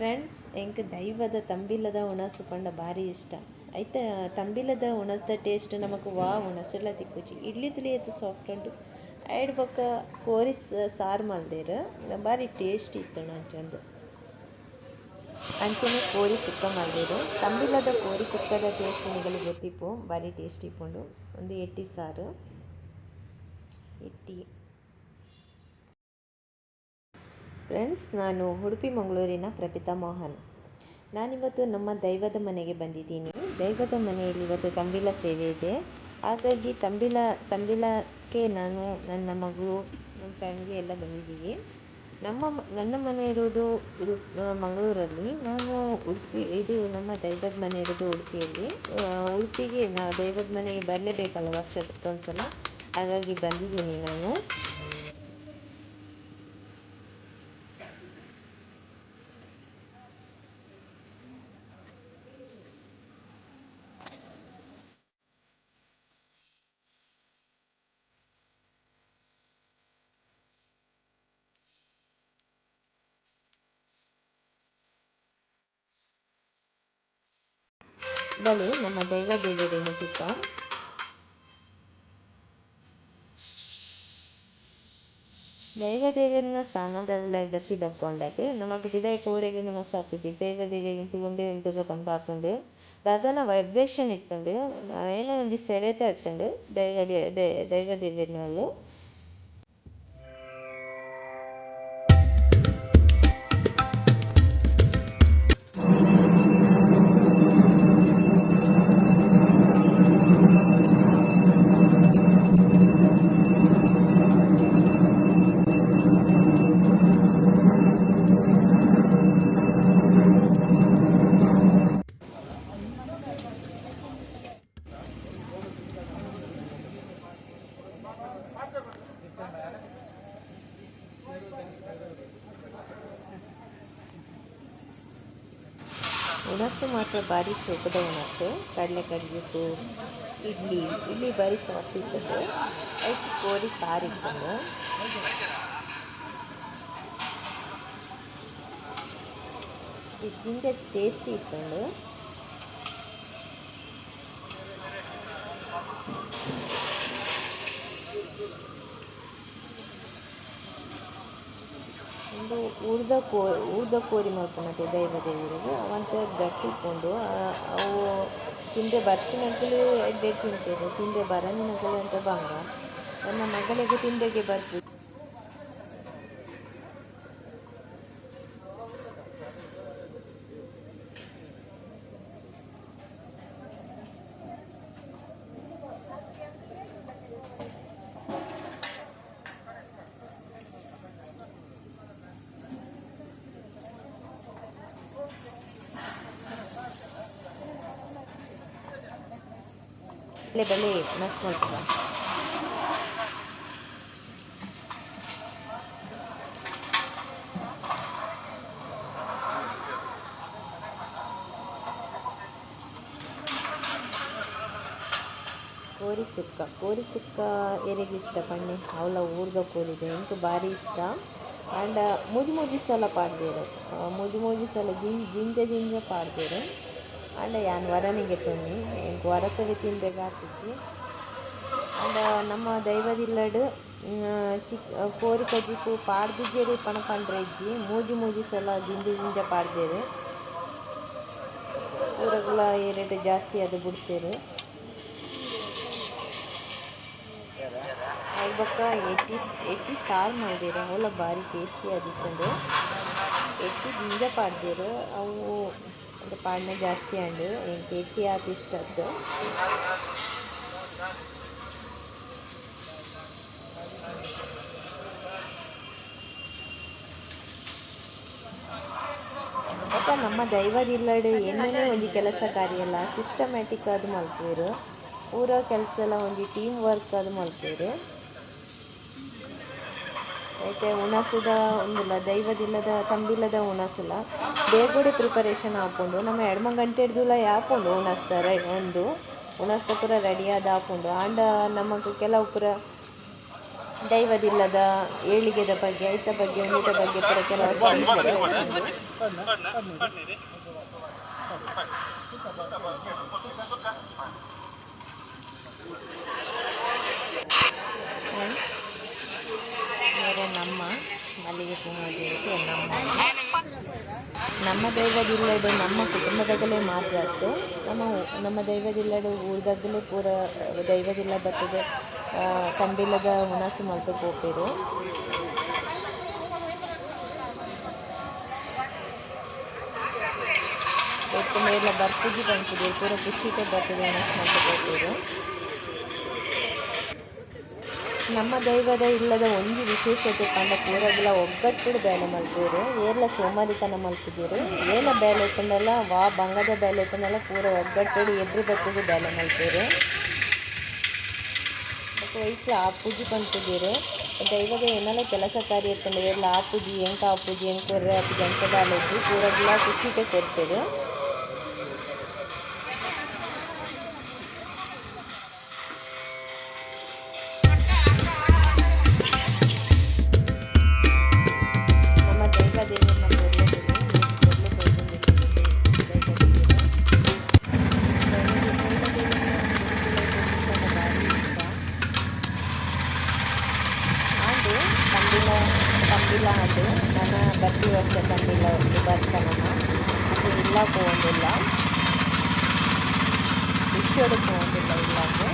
Friends, ಎಂಕ್ ದೈವದ ತಂಬಿಲ್ಲದ ಉಣಸು ಪಂಡ ಭಾರಿ ಇಷ್ಟ. ಐತೆ, ತಂಬಿಲ್ಲದ ಉಣಸದ ಟೇಸ್ಟ್ ನಮಗೆ ವಾ ಉಣಸಿಡ್ಲ ತಿಕ್ಕುಜಿ ಇಡ್ಲಿ ತುಳಿ ಅದು ಸಾಫ್ಟ್ ಉಂಟು. ಐಡ್ ಬೊಕ್ಕ ಕೋರಿ ಸಾರು ಮಲ್ದೆರ್. ಭಾರಿ ಟೇಸ್ಟ್ ಇತ್ತು ಅಂಚಂದ್ ಅಂಚನೆ ಕೋರಿ ಸುಕ್ಕ ಮಲ್ದೇರು. ತಂಬಿಲ್ಲದ ಕೋರಿ ಸುಕ್ಕದ ಟೇಸ್ಟ್ ನಿಮಗೆ ಗೊತ್ತಿಪ್ಪು. ಭಾರಿ ಟೇಸ್ಟ್ ಇಪ್ಪುಂಡು. ಒಂದು ಎಟ್ಟಿ ಸಾರು. ಎಟ್ಟಿ. ಫ್ರೆಂಡ್ಸ್, ನಾನು ಉಡುಪಿ ಮಂಗಳೂರಿನ ಪ್ರಪಿತಾ ಮೋಹನ್. ನಾನಿವತ್ತು ನಮ್ಮ ದೈವದ ಮನೆಗೆ ಬಂದಿದ್ದೀನಿ. ದೈವದ ಮನೆಯಲ್ಲಿ ಇವತ್ತು ತಂಬಿಲ ಸೇವೆ ಇದೆ. ಹಾಗಾಗಿ ತಂಬಿಲ, ತಂಬಿಲಕ್ಕೆ ನಾನು ನನ್ನ ಮಗು ನಮ್ಮ ಫ್ಯಾಮಿಲಿ ಎಲ್ಲ ಬಂದಿದ್ದೀವಿ. ನಮ್ಮ ನನ್ನ ಮನೆ ಇರೋದು ಮಂಗಳೂರಲ್ಲಿ. ನಾನು ಉಡುಪಿ, ಇದು ನಮ್ಮ ದೈವದ ಮನೆ ಇರೋದು ಉಡುಪಿಯಲ್ಲಿ. ಉಡುಪಿಗೆ ನಾವು ದೈವದ ಮನೆಗೆ ಬರಲೇಬೇಕಲ್ಲ ವರ್ಷಕ್ಕೊಂದು ಸಲ ಹಾಗಾಗಿ ಬಂದಿದ್ದೀನಿ ನಾನು. ಬಳಿ ನಮ್ಮ ದೈವ ದೇವರಿ ಹೋಗಿದ್ದ ದೈವ ದೇವರಿನ ಸ್ಥಾನದಲ್ಲ ಗತಿ ದಕ್ಕೊಂಡಾಗೆ ನಮಗೆ ಹೃದಯ ಕೋರೆಗೆ ನಮ್ಮ ಸಾಕುತಿ ದೈವ ದೇವಿಗೆ ತುಗೊಂಡೆ ಇಂಟು ಕಂಪಾಕೊಂಡು ಗಗನ ವೈಬ್ರೇಷನ್ ಇಟ್ಕೊಂಡು ಏನೋ ಒಂದು ಸೆಳೆತ ಇಟ್ಕೊಂಡು ದೈವ ದೈವ ದೇವರಿನಲ್ಲಿ ಹುಣಸು ಮಾತ್ರ ಭಾರಿ ತೂಕದ ಹುಣಸು ಕಡಲೆಕಾಯಿ ಇಡ್ಲಿ ಇಡ್ಲಿ ಭಾರಿ ಸಾಫ್ಟ್ ಇರ್ತದೆ ಅದಕ್ಕೆ ಕೋರಿ ಸಾರು ಇರ್ತದೆ ಇದರಿಂದ ಟೇಸ್ಟಿ ಇಟ್ಕೊಂಡು ಒಂದು ಉರ್ದ ಕೋ, ಉರ್ದ ಕೋರಿ ಮಾಡ್ಕೊಂಡಂತೆ ದೈವ ದೇವರಿಗೆ ಅವಂತ ಗಟ್ಟಿಕೊಂಡು ಅವು ತಿಂದೆ ಬರ್ತಿನಕ್ಕಲು ಎಡ್ಡೆ ತಿಂತೇವೆ ತಿಂದೆ ಬರನಿನಕ್ಕಲು ಅಂತ ಬಂಗ. ನನ್ನ ಮಗಳಿಗೆ ತಿಂಡೆಗೆ ಬರ್ಬೋದು ಬಲೆ ಬಲೆ ಮಸ್ತ್ ಮಾಡ್ತಾರೆ? ಕೋರಿ ಸುಕ್ಕ. ಕೋರಿ ಸುಕ್ಕ ಎರೆಗೆ ಇಷ್ಟ ಪಣ್ಣೆ? ಅವಳ ಊರ್ದ ಕೋರಿದೆ ಎಂಟು ಭಾರಿ ಇಷ್ಟ. ಆ್ಯಂಡ್ ಮುದಿ ಮುದಿ ಸಲ ಪಾಡ್ದೇರು. ಮುದಿ ಮುದಿ ಸಲ ಜಿಂ ಜಿಂಜೆ ಜಿಂಜೆ ಪಾಡ್ದೇರು. ಆಂಡ ಯಾನ್ ವರನಿಗೆ ತೊನ್ನಿ. ಎಂಕ್ ತಿನ್ಬೇಕಾಗ್ತೈತಿ ಆಂಡ ನಮ್ಮ ದೈವದಿಲ್ಲಡು ಚಿಕ್ಕ ಕೋರಿ ಕಜಿಪು ಪಾಡ್ದಿದ್ದೇರಿ ಪಣ ಪಂಡ್ರೆ ಇಜ್ಜಿ ಮೂಜಿ ಮೂಜಿ ಸಲ ಗಿಂಜಿ ಗಿಂಜ ಪಾಡ್ದೇರು ಸೂರಗಳ ಏರಿಯಾದ ಜಾಸ್ತಿ ಅದು ಬಿಡ್ತೇರು ಬಕ್ಕ ಎಟ್ಟಿ ಎಟ್ಟಿ ಸಾರು ಮಾಡಿದೇರು ಅವಲ ಭಾರಿ ಟೇಸ್ಟಿ ಅದಿಕೊಂಡು ಎಟ್ಟಿ ದಿಂಜ ಪಾಡ್ದೇರು ಅವು ಅದು ಪಾಡ್ನೆ ಜಾಸ್ತಿ ಹಣ್ಣು, ಏನು ಎಟ್ಟಿ ಆತ ಇಷ್ಟದ್ದು. ಮತ್ತು ನಮ್ಮ ದೈವದಿಲ್ಲಡೆ ಏನೇ ಒಂದು ಕೆಲಸ ಕಾರ್ಯ ಎಲ್ಲ ಸಿಸ್ಟಮ್ಯಾಟಿಕ್ ಅದು ಮಲ್ಪೇರು ಊರ ಕೆಲಸ ಎಲ್ಲ ಒಂದು ಟೀಮ್ ವರ್ಕ್ ಅದು ಮಲ್ಪೇರು ಏಕೆ ಹುಣಸದ ಒಂದಿಲ್ಲ ದೈವದಿಲ್ಲದ ತಂಬಿಲ್ಲದ ಉಣಸಲ್ಲ ಬೇರ್ಗಡೆ ಪ್ರಿಪರೇಷನ್ ಹಾಕ್ಕೊಂಡು ನಮ್ಮ ಎಡಮ ಗಂಟೆಡ್ದುಲ್ಲ ಯಾಕೊಂಡು ಉಣಸ್ತಾರೆ ಒಂದು ಉಣಸ್ತ ಪೂರ ರೆಡಿಯಾದ ಹಾಕ್ಕೊಂಡು ಆಂಡ ನಮಗೆ ಕೆಲವು ಪುರ ದೈವದಿಲ್ಲದ ಏಳಿಗೆದ ಬಗ್ಗೆ ಐತ ಬಗ್ಗೆ ಊಟ ಬಗ್ಗೆ ಪುರ ಕೆಲವು ಬೇರೆ ನಮ್ಮ ಮಲ್ಲಿಗೆ ಹೂವಿಗೆ ನಮ್ಮ ನಮ್ಮ ದೈವದಿಲ್ಲಡು ನಮ್ಮ ಕುಟುಂಬದಾಗಲೇ ಮಾತ್ರ ಅಷ್ಟು. ನಮ್ಮ ನಮ್ಮ ದೈವದಿಲ್ಲಡು ಊರದಾಗಲೇ ಪೂರ, ದೈವದಿಲ್ಲ ಬರ್ತದೆ. ಕಂಬಿಲದ ಹುಣಸು ಮಲ್ತು ಹೋಗ್ತೀರು ಒಟ್ಟು ಮೇಲೆ ಬರ್ತದೆ, ಬಂತದೆ, ಪೂರ ಖುಷಿಗೆ ಬರ್ತದೆ, ಹುಣಸು ಮಲ್ತು ಪೋಪೇರು. ನಮ್ಮ ದೈವದ ಇಲ್ಲದ ಒಂದು ವಿಶೇಷತೆ ಕಂಡ ಕೂರಗಿಲ್ಲ ಒಗ್ಗಟ್ಟು ಬೇಲೆ ಮಲ್ಪೇರು ಏರ್ಲ ಸೋಮಾರಿತನ ಮಲ್ಪಿದ್ದೀರು. ಏಲ ಬೇಲೆ ಇತ್ತಂದಲ್ಲ ವಾ ಬಂಗದ ಬೇಲೆ ಇತ್ತಂದಲ್ಲ ಪೂರ ಒಗ್ಗಟ್ಟು ಎದ್ರು ಬತ್ತಿಗೆ ಬೇಲೆ ಮಲ್ಪೇರು ಮತ್ತು ವೈಕ್ಲ ಆ ಪೂಜೆ ಕಂತಿದ್ದೀರಿ ದೈವದ ಏನೆಲ್ಲ ಕೆಲಸ ಕಾರ್ಯ ಇತ್ತಂದ್ರೆ ಏರ್ಲ ಆ ಪೂಜೆ, ಎಂಕ ಆ ಪೂಜೆ ಹೆಂಗೆ ಕೊರ್ರೆ ಆ ಗಂಟೆ ಎಂಕ ಬಾಲಿದ್ದು ಪೂರಗಳ ಖುಷಿಗೆ ಕೊಡ್ತೇವೆ. ಕಂಬಿಲ ಅದು. ನಾನು ಪ್ರತಿ ವರ್ಷ ತಂದಿಲ್ಲ ಒಂದು ಬರ್ತಾನಮ್ಮ ಅದು ಇಲ್ಲ ಹೋಗೋದಿಲ್ಲ ವಿಶ್ವಡು ಹೋಗೋದಿಲ್ಲ ಇಲ್ಲಾಂದ್ರೆ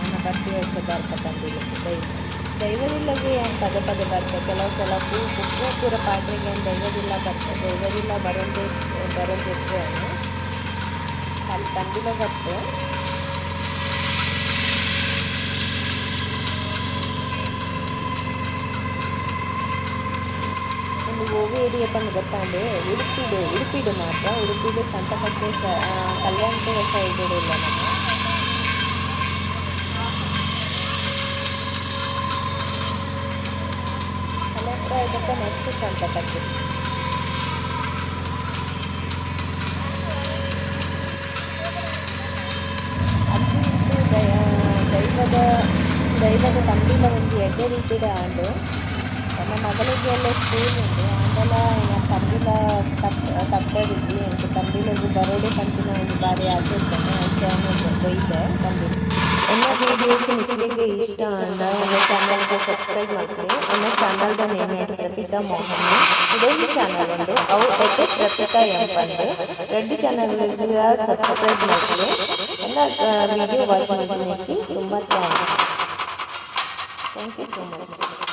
ನಾನು ಪ್ರತಿ ವರ್ಷ ಬರ್ತ ತಂದಿಲ್ಲ. ದೈವ ದೈವದಿಲ್ಲಗೆ ಏನು ಪದೇ ಪದೇ ಬರ್ತದೆ ಕೆಲವು ಸಲ ಪೂ ಪೂರ ಪಾತ್ರೆಗೆ ಏನು ದೈವದಿಲ್ಲ ಬರ್ತದೆ ದೈವದಿಲ್ಲ ಬರೋದೇ ಬರೋದಿತ್ತು ಅಲ್ಲಿ ತಂದಿಲ್ಲ ಬರ್ತದೆ ಒಂದು ಗೋವಿ ಏರಿಯಪ್ಪನ್ನು ಗೊತ್ತಾಂಡೆ ಉಡುಪಿಡು ಉಡುಪಿಡು ಮಾತ್ರ. ಉಡುಪಿಡು ಸಂತಕಟ್ಟೆ ಸ ಕಲ್ಯಾಣಪುರ ಸೈಡ್ ಇಲ್ಲ ನಮ್ಮ ಕಲ್ಯಾಣಪುರ ಇದಕ್ಕೆ ನೆಕ್ಸ್ಟ್ ಸಂತಕಟ್ಟೆ ಅದು ದೈ- ದೈವದ ದೈವದ ತಂಬಿಲ ಒಂದು ಎಡ್ಡೆ ರೀತಿಯ ಆಂಡು ನಮ್ಮ ಮಗಳಿಗೆ ಎಲ್ಲ ಸ್ಕೂಲ್ ಉಂಟು. ನಾನು ತಂಬಿಲ ತಪ್ಪ ತಪ್ಪದಿದ್ದಿ ಅಂತ ತಂಬಿಲೊಂದು ಬರೋಡೆ ಕಂಟಿನ ಒಂದು ಬಾರಿ ಆಚರಿಸ್ತೇನೆ ಅನ್ನೋದು ಬೈದೆ ತಂಬಿಲ ಎಲ್ಲ ವೀಡಿಯೋಸ್ ನಿಮಗೆ ಇಷ್ಟ ಅಂತ ನನ್ನ ಚಾನಲ್ಗೆ ಸಬ್ಸ್ಕ್ರೈಬ್ ಮಾಡ್ತೀನಿ. ನನ್ನ ಚಾನಲ್ದ ನೇಮ್ ಪ್ರಪಿತಾ ಮೋಹನ್. ಇದೊಂದು ಚಾನಲ್ ಒಂದು. ಅವು ಎಡ್ಡೆ ಪ್ರಪಿತಾ ಎಂಬಂದು ರೆಡ್ಡಿ ಚಾನಲ್ಗೆ ಸಬ್ಸ್ಕ್ರೈಬ್ ಮಾಡ್ತೀನಿ. ಎಲ್ಲ ವಿಡಿಯೋ ವಾಚ್ ಮಾಡಿದ್ದಕ್ಕೆ ತುಂಬ thanks thank you so much